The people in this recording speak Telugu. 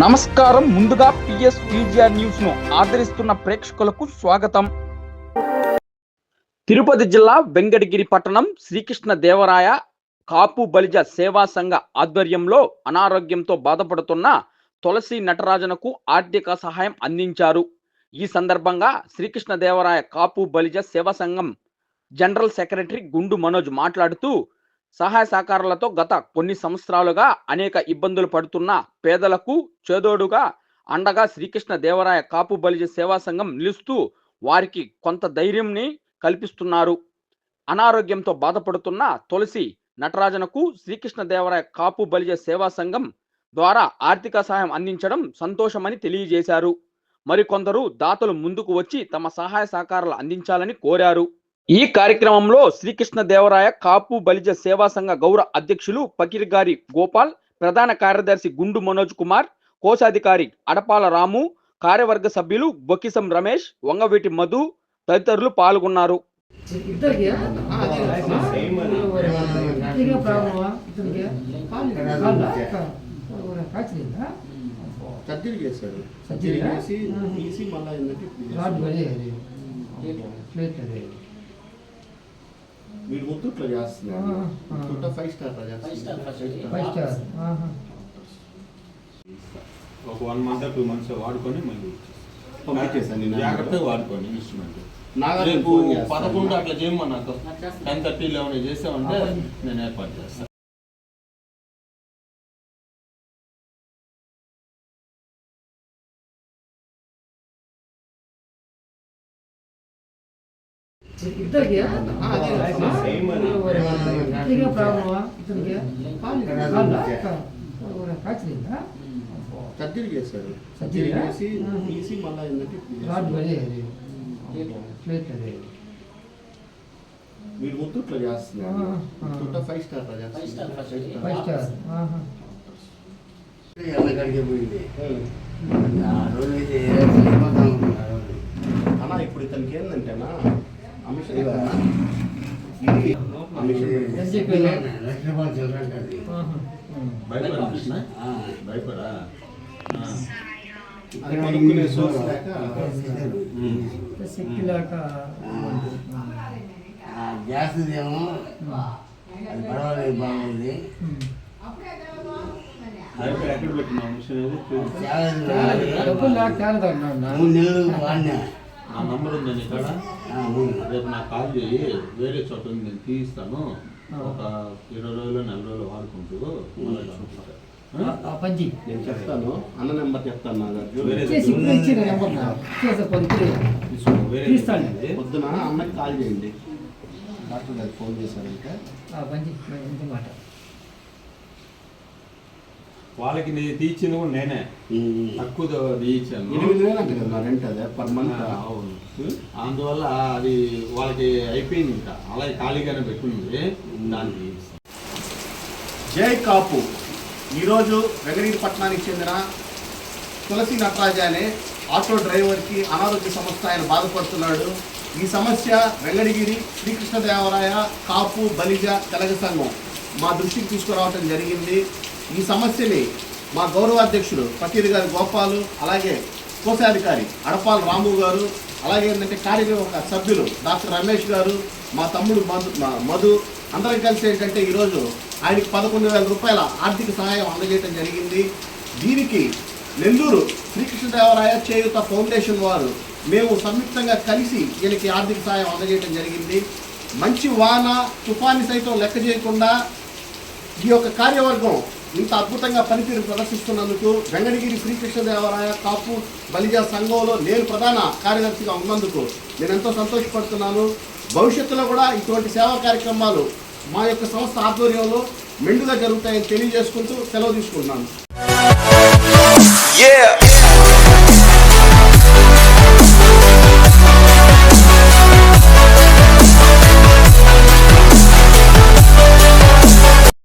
నమస్కారం. ముందుగా పిఎస్ విజిఆర్ న్యూస్ను ఆదరిస్తున్న ప్రేక్షకులకు స్వాగతం. తిరుపతి జిల్లా వెంకటగిరి పట్టణం శ్రీకృష్ణ దేవరాయ కాపు బలిజ సేవా సంఘ ఆధ్వర్యంలో అనారోగ్యంతో బాధపడుతున్న తులసి నటరాజనకు ఆర్థిక సహాయం అందించారు. ఈ సందర్భంగా శ్రీకృష్ణ దేవరాయ కాపు బలిజ సేవా సంఘం జనరల్ సెక్రటరీ గుండు మనోజ్ మాట్లాడుతూ సహాయ సహకారాలతో గత కొన్ని సంవత్సరాలుగా అనేక ఇబ్బందులు పడుతున్న పేదలకు చేదోడుగా అండగా శ్రీకృష్ణ దేవరాయ కాపు బలిజ సేవా సంఘం నిలుస్తూ వారికి కొంత ధైర్యంని కల్పిస్తున్నారు. అనారోగ్యంతో బాధపడుతున్న తులసి నటరాజనకు శ్రీకృష్ణ దేవరాయ కాపు బలిజ సేవా సంఘం ద్వారా ఆర్థిక సహాయం అందించడం సంతోషమని తెలియజేశారు. మరికొందరు దాతలు ముందుకు వచ్చి తమ సహాయ సహకారాలు అందించాలని కోరారు. ఈ కార్యక్రమంలో శ్రీకృష్ణ దేవరాయ కాపు బలిజ సేవా సంఘ గౌరవ అధ్యక్షులు పకిరిగారి గోపాల్ ప్రధాన కార్యదర్శి గుండు మనోజ్ కుమార్ కోశాధికారి అడపాల రాము కార్యవర్గ సభ్యులు బొకిసం రమేష్ వంగవీటి మధు తదితరులు పాల్గొన్నారు. సర్జరీ సర్జరీ చేసి తీసి మళ్ళీ అదే వీడు ముత్తూట్లో చేస్తున్నాడు ఫైవ్ స్టార్. Five star. ఒక వన్ మంత్ టూ మంత్స్ వాడుకొని మళ్ళీ. జాగ్రత్తగా వాడుకోండి ఇన్స్ట్రుమెంట్ నాగార్జున రేపు. పదకొండు అట్లా చేయమని నాకు టెన్ థర్టీ లెవెన్ చేసామంటే నేను ఏర్పాటు చేస్తాను ఇద్దరికి? అదే. ఇద్దరికి ప్రాబ్లమా? ఇద్దరికి? కాచిరిందా సర్జరీ చేశాడు సర్జరీ సర్జరీ చేసి ఆ. తీసి మళ్ళీ ఏంటంటే ఇప్పుడు రాడ్ చేశాడు. అదే. అది ప్లేట్ అదే. వీడు ముత్తూట్లో. ముత్తూట ఫైవ్ స్టార్ రా చేస్తున్నాడు. ఫైవ్ స్టార్ ఆహా. ఎల్లకాడికి పోయింది. ఆ రోజు అయితే అన్నా ఇప్పుడు ఇతనికి ఏంటంటేనా భయపడా అది గ్యాస్ ఏమో అది పర్వాలేదు బాగుంది చాలా డబ్బులు లేక మూడు నెలలు వాడినా నా నంబర్ ఉందని ఇక్కడ. ఆ, ఉంది. రేపు నాకు కాల్ చేయి. వేరే చోట ఉంది నేను తీయిస్తాను. ఒక ఇరవై రోజులు నెల రోజులు వాడుకుంటూ. ఆ? ఆ పంచి నేను చెప్తాను. అన్న నెంబర్ చెప్తాను తీస్తాను. ఉంది. పొద్దున అన్నకి కాల్ చేయండి. డాక్టర్ గారికి ఫోన్ చేశారంటే ఆ మాట. వాళ్ళకి నేను తీయించింది కూడా నేనే. తక్కువ తీయించాను ఎనిమిది వేలు అంట కదా నా రెంట్ అదే పర్ మంత్ ఆ, అవును. అందువల్ల అది వాళ్ళకి అయిపోయింది ఇంకా. అలాగే ఖాళీగానే పెట్టుంది దానికి. జై కాపు. ఈరోజు వెంకటగిరి పట్టణానికి చెందిన తులసి నటరాజ అనే ఆటో డ్రైవర్కి అనారోగ్య సమస్య ఆయన బాధపడుతున్నాడు. ఈ సమస్య వెంకటగిరి శ్రీకృష్ణదేవరాయ కాపు బలిజ తెలగ సంఘం మా దృష్టికి తీసుకురావటం జరిగింది. ఈ సమస్యని మా గౌరవాధ్యక్షుడు ఫకీర్ గారి గోపాలు అలాగే కోశాధికారి అడపాల రాము గారు అలాగే ఏంటంటే కార్యనిర్వాహక సభ్యులు డాక్టర్ రమేష్ గారు మా తమ్ముడు మధు మా- మధు అందరం కలిసి ఏంటంటే ఈరోజు ఆయనకి పదకొండు వేల రూపాయల ఆర్థిక సహాయం అందజేయడం జరిగింది. దీనికి నెల్లూరు శ్రీకృష్ణదేవరాయ చేయుత ఫౌండేషన్ వారు మేము సంయుక్తంగా కలిసి ఈయనకి ఆర్థిక సహాయం అందజేయడం జరిగింది. మంచి వాన తుఫాని సైతం లెక్క చేయకుండా ఈ యొక్క కార్యవర్గం ఇంత అద్భుతంగా పనితీరు ప్రదర్శిస్తున్నందుకు వెంగడగిరి శ్రీకృష్ణదేవరాయ కాపు బలిజ సంఘంలో నేను ప్రధాన కార్యదర్శిగా ఉన్నందుకు నేను ఎంతో సంతోషపడుతున్నాను. భవిష్యత్తులో కూడా ఇటువంటి సేవా కార్యక్రమాలు మా యొక్క సంస్థ ఆధ్వర్యంలో మెండుగా జరుగుతాయని తెలియజేసుకుంటూ సెలవు తీసుకుంటున్నాను.